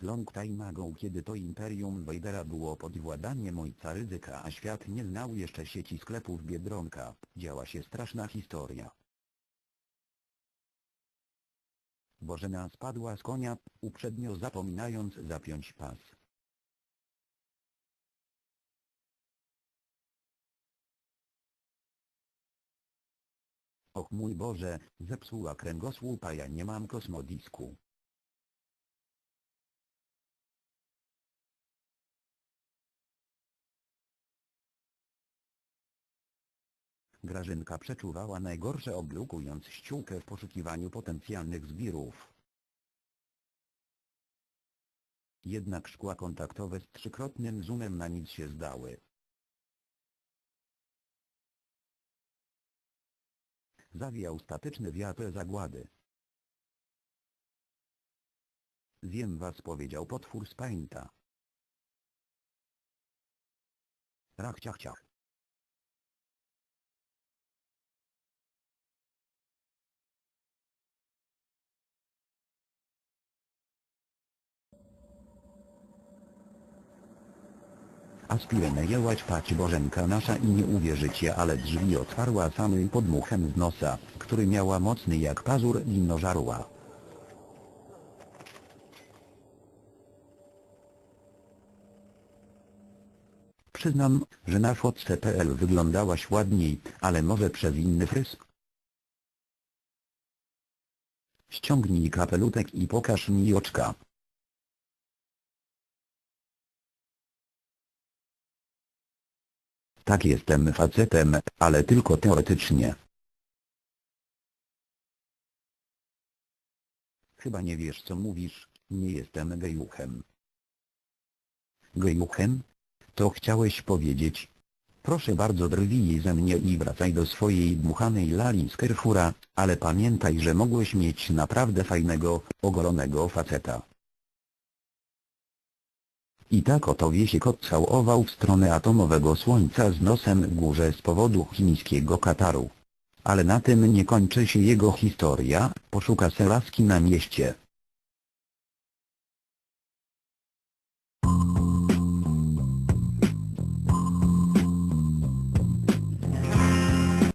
Long time ago kiedy to Imperium Wejdera było pod władaniem ojca ryzyka a świat nie znał jeszcze sieci sklepów Biedronka, działa się straszna historia. Bożena spadła z konia, uprzednio zapominając zapiąć pas. Och mój Boże, zepsuła kręgosłup a ja nie mam kosmodisku. Grażynka przeczuwała najgorsze oblukując ściółkę w poszukiwaniu potencjalnych zbirów. Jednak szkła kontaktowe z trzykrotnym zoomem na nic się zdały. Zawiał statyczny wiatr zagłady. Zjem was powiedział potwór z painta. Rach. Aspirynę jęłać pać Bożenka nasza i nie uwierzycie ale drzwi otwarła samym podmuchem z nosa, który miała mocny jak pazur linożarła. Przyznam, że na fotce.pl wyglądałaś ładniej, ale może przez inny fryz? Ściągnij kapelutek i pokaż mi oczka. Tak jestem facetem, ale tylko teoretycznie. Chyba nie wiesz co mówisz, nie jestem gejuchem. Gejuchem? To chciałeś powiedzieć. Proszę bardzo drwij ze mnie i wracaj do swojej dmuchanej lali z Carrefoura, ale pamiętaj że mogłeś mieć naprawdę fajnego, ogolonego faceta. I tak oto Wiesiek odcałował w stronę atomowego słońca z nosem w górze z powodu chińskiego Kataru. Ale na tym nie kończy się jego historia, poszuka se laski na mieście.